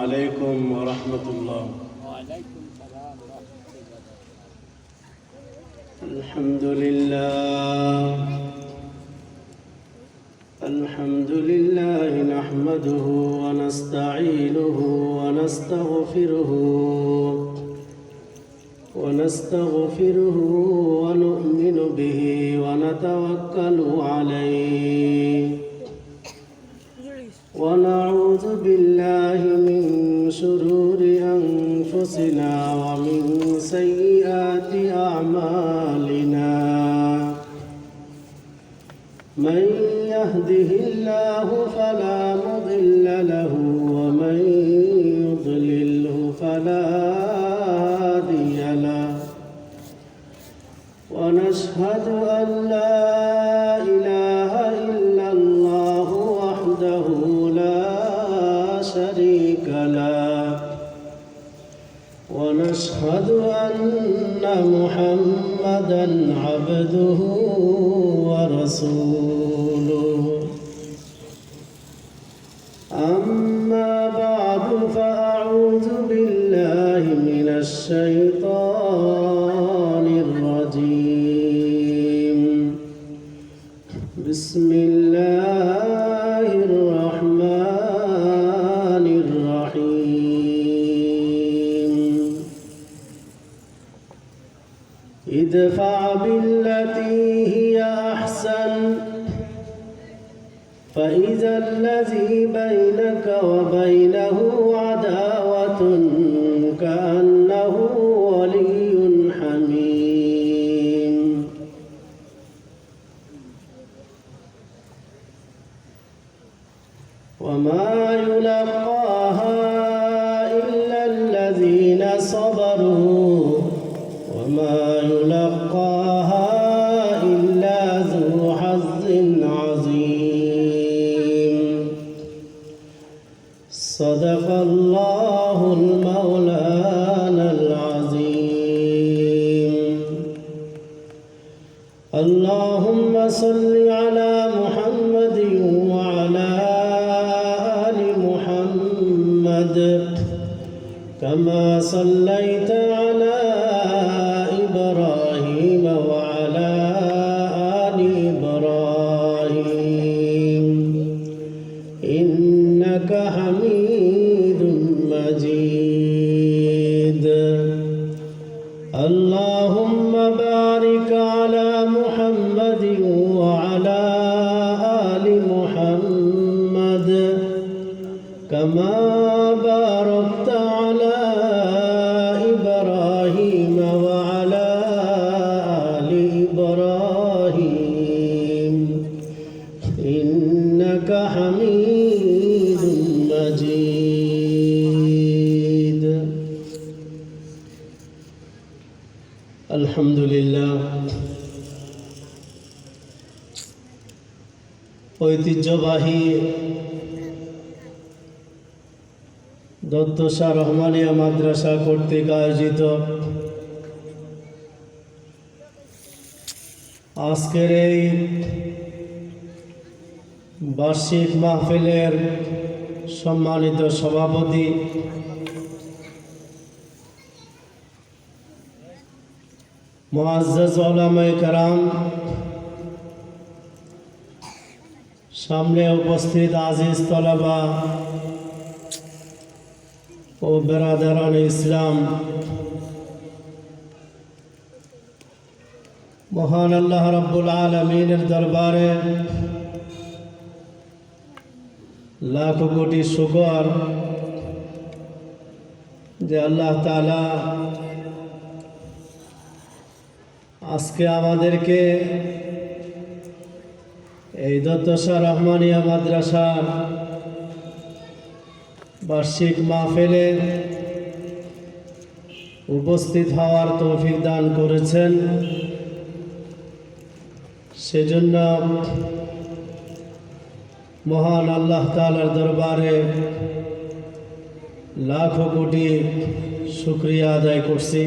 عليكم ورحمة الله. وعليكم السلام ورحمة الله. الحمد لله. الحمد لله نحمده ونستعينه ونستغفره ونستغفره ونؤمن به ونتوكل عليه. ونعوذ بالله من شرور أنفسنا ومن سيئات أعمالنا. من يهده الله فلا عبده ورسوله ادفع بالتي هي أحسن. فإذا الذي بينك وبينه عداوة كأنه ولي حميم. وما يلقاها الله المولانا العظيم. اللهم صل على محمد وعلى آل محمد. كما صليت على إبراهيم وعلى آل إبراهيم. ঐতিহ্যবাহী শাহ রহমানিয়া মাদ্রাসা কর্তৃক আয়োজিত আজকের এই বার্ষিক মাহফিলের সম্মানিত সভাপতি মোয়াজ্জাজ ওলামায়ে কারাম সামনে উপস্থিত আজিজ তলাবা ও বেরাদারান ইসলাম। মহান আল্লাহ রব্বুল আলমিনের দরবারে লাখ কোটি শুকর যে আল্লাহ তালা আজকে আমাদেরকে এই দত্তশাহ রহমানিয়া মাদ্রাসার বার্ষিক মাহফিলে উপস্থিত হওয়ার তৌফিক দান করেছেন। সেজন্য মহান আল্লাহ তালার দরবারে লাখো কোটি শুক্রিয়া আদায় করছি।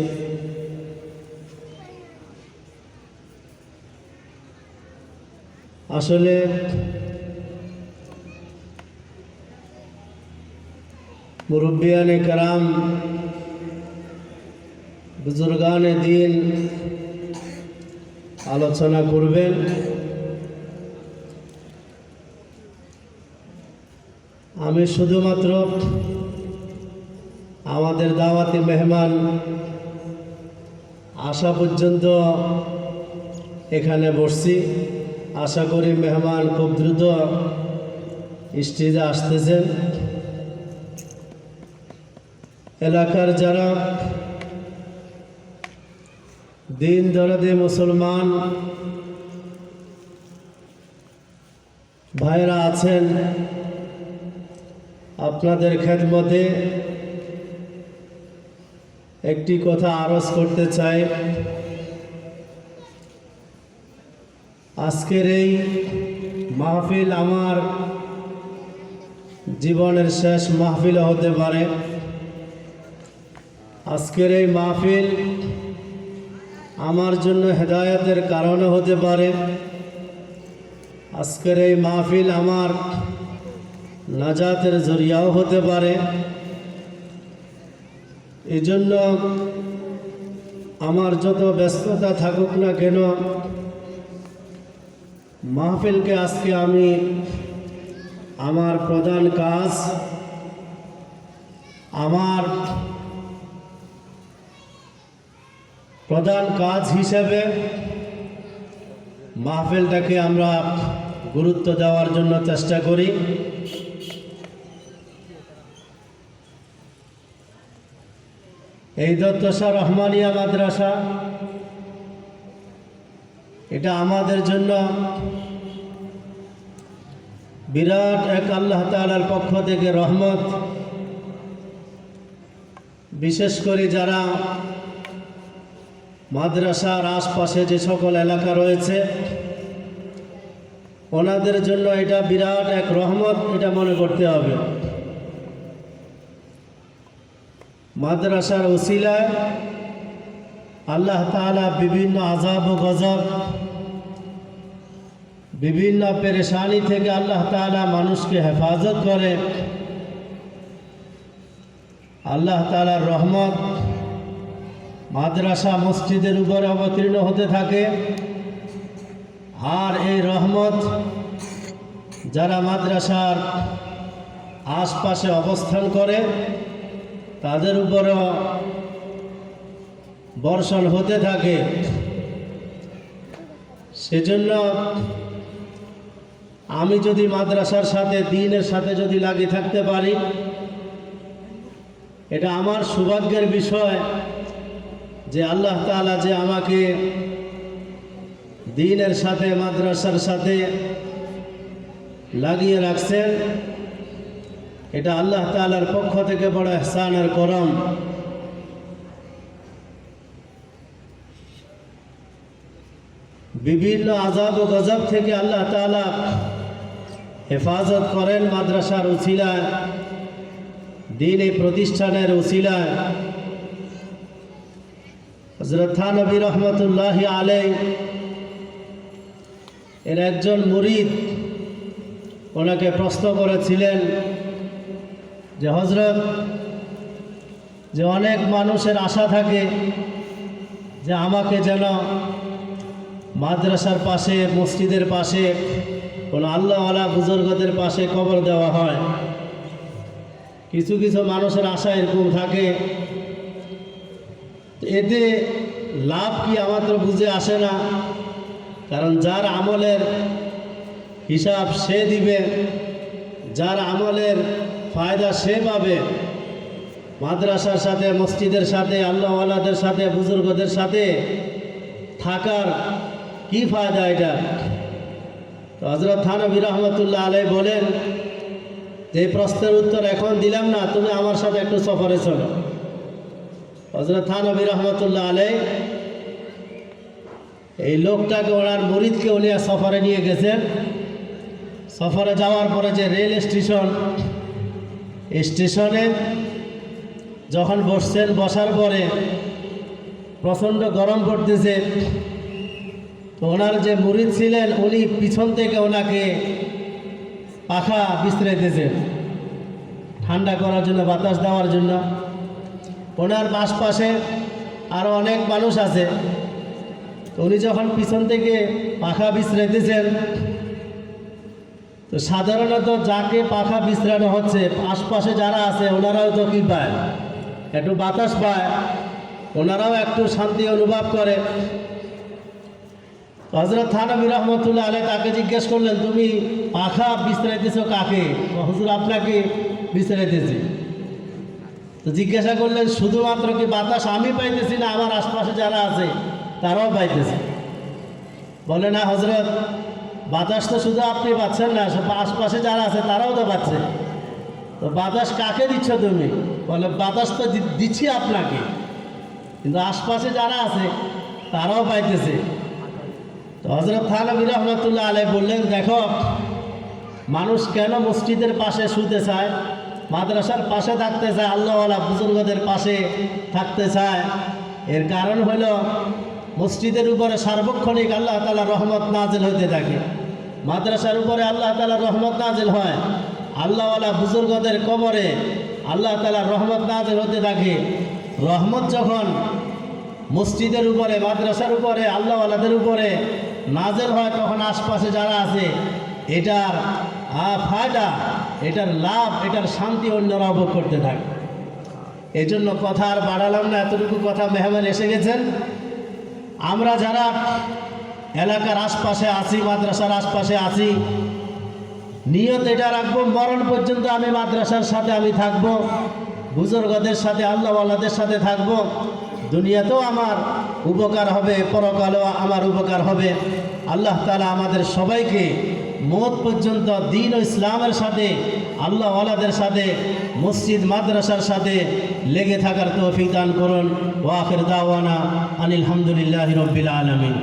আসলে মুরব্বিয়ান কারাম, বুজুর্গান দিন আলোচনা করবেন। আমি শুধুমাত্র আমাদের দাওয়াতি মেহমান আসা পর্যন্ত এখানে বসছি। আশা করি মেহমান খুব দ্রুত স্টেজে আসতেছেন। এলাকার যারা দিন দরদে মুসলমান ভাইরা আছেন, আপনাদের খেদমতে একটি কথা আরজ করতে চাই। আজকের এই মাহফিল আমার জীবনের শেষ মাহফিল হতে পারে। আজকের এই মাহফিল আমার জন্য হেদায়তের কারণে হতে পারে। আজকের এই মাহফিল আমার নাজাতের জরিয়াও হতে পারে। এই জন্য আমার যত ব্যস্ততা থাকুক না কেন মাহফিলকে আজকে আমি আমার প্রধান কাজ, আমার প্রধান কাজ হিসেবে মাহফিলটাকে আমরা গুরুত্ব দেওয়ার জন্য চেষ্টা করি। এই দত্তসা রহমানিয়া মাদ্রাসা এটা আমাদের জন্য বিরাট এক আল্লাহ তালার পক্ষ থেকে রহমত। বিশেষ করে যারা মাদ্রাসার আশপাশে যে সকল এলাকা রয়েছে, ওনাদের জন্য এটা বিরাট এক রহমত, এটা মনে করতে হবে। মাদ্রাসার ওসিলায় আল্লাহ তাআলা বিভিন্ন আজাব ও গজব বিভিন্ন পেরেশানি থেকে আল্লাহ তাআলা মানুষকে হেফাজত করে। আল্লাহ তাআলার রহমত মাদ্রাসা মসজিদের উপরে অবতীর্ণ হতে থাকে। আর এই রহমত যারা মাদ্রাসার আশপাশে অবস্থান করে, তাদের উপরও বর্ষণ হতে থাকে। সেজন্য আমি যদি মাদ্রাসার সাথে, দিনের সাথে যদি লাগিয়ে থাকতে পারি, এটা আমার সৌভাগ্যের বিষয় যে আল্লাহ তাআলা যে আমাকে দিনের সাথে, মাদ্রাসার সাথে লাগিয়ে রাখছেন, এটা আল্লাহ তাআলার পক্ষ থেকে বড় এহসানের করম। বিভিন্ন আজাব ও গজব থেকে আল্লাহ তাআলা হেফাজত করেন মাদ্রাসার উছিলায় দিন এই প্রতিষ্ঠানের উছিলায় হজরত থানবী রহমতুল্লাহ আলাই এর একজন মুরিদ ওনাকে প্রশ্ন করেছিলেন যে হজরত যে অনেক মানুষের আশা থাকে যে আমাকে যেন মাদ্রাসার পাশে, মসজিদের পাশে কোনো আল্লাহওয়ালা বুজুর্গদের পাশে কবর দেওয়া হয়। কিছু কিছু মানুষের আশা এরকম থাকে। এতে লাভ কি আমার বুঝে আসে না। কারণ যার আমলের হিসাব সে দিবে, যার আমলের ফায়দা সে পাবে। মাদ্রাসার সাথে, মসজিদের সাথে, আল্লাহওয়ালাদের সাথে, বুজুর্গদের সাথে থাকার কি ফায়দা এটা? তো হজরত থানবী রহমতুল্লাহ আলাই বলেন যে প্রশ্নের উত্তর এখন দিলাম না, তুমি আমার সাথে একটু সফরে চলো। হজরত থানবী রহমতুল্লাহ আলাই এই লোকটাকে, ওনার মরিদকে উনি সফরে নিয়ে গেছেন। সফরে যাওয়ার পরে যে রেল স্টেশন স্টেশনে যখন বসছেন, বসার পরে প্রচণ্ড গরম পড়তেছে। তো ওনার যে মুরিদ ছিলেন, উনি পিছন থেকে ওনাকে পাখা বিস্তারিতেছেন ঠান্ডা করার জন্য, বাতাস দেওয়ার জন্য। ওনার আশপাশে আরও অনেক মানুষ আছে। তো উনি যখন পিছন থেকে পাখা বিছড়াইতেছেন তো সাধারণত যাকে পাখা বিশ্রানো হচ্ছে, আশপাশে যারা আছে, ওনারাও তো কী পায়। একটু বাতাস পায়, ওনারাও একটু শান্তি অনুভব করে। হজরত থানবী রহমতুল্লাহ আলে তাকে জিজ্ঞেস করলেন, তুমি পাখা বিছড়াইতেছ কাকে? হুজুর, আপনাকে বিছড়াইতেছি তো জিজ্ঞাসা করলেন, শুধুমাত্র কি বাতাস আমি পাইতেছি না আমার আশপাশে যারা আছে, তারাও পাইতেছে? বলে, না হজরত বাতাস তো শুধু আপনি পাচ্ছেন না আশপাশে যারা আছে তারাও তো পাচ্ছে। তো বাতাস কাকে দিচ্ছ তুমি? বলে, বাতাস তো দিচ্ছি আপনাকে, কিন্তু আশপাশে যারা আছে তারাও পাইতেছে। হজরত থানবী রহমতুল্লাহ আলাই বললেন, দেখো, মানুষ কেন মসজিদের পাশে শুতে চায়? মাদ্রাসার পাশে থাকতে চায়, আল্লাহওয়ালা বুজুর্গদের পাশে থাকতে চায়। এর কারণ হলো, মসজিদের উপরে সার্বক্ষণিক আল্লাহ তালা রহমত নাজেল হতে থাকে। মাদ্রাসার উপরে আল্লাহ তালা রহমত নাজেল হয়। আল্লাহওয়ালা বুজুর্গদের কবরে আল্লাহ তালা রহমত নাজেল হতে থাকে। রহমত যখন মসজিদের উপরে, মাদ্রাসার উপরে, আল্লাহওয়ালাদের উপরে নাজেল হয় তখন আশপাশে যারা আছে, এটার ফায়দা এটার লাভ, এটার শান্তি অন্যরা উপভোগ করতে থাকে। এই জন্য কথা আর বাড়ালাম না, এতটুকু কথা মেহমান এসে গেছেন। আমরা যারা এলাকার আশপাশে আছি, মাদ্রাসার আশপাশে আছি, নিয়ত এটা রাখব, মরণ পর্যন্ত আমি মাদ্রাসার সাথে আমি থাকব, বুজুর্গদের সাথে, আল্লাহওয়ালাদের সাথে থাকব। দুনিয়াতেও আমার উপকার হবে, পরকালেও আমার উপকার হবে। আল্লাহ তালা আমাদের সবাইকে মত পর্যন্ত দিন ও ইসলামের সাথে, আল্লাহওয়ালাদের সাথে, মসজিদ, মাদ্রাসার সাথে লেগে থাকার তৌফিক দান করুন। ওয়াখির দাওয়ানা আনিলহামদুলিল্লাহ রব্বিল আলমিন।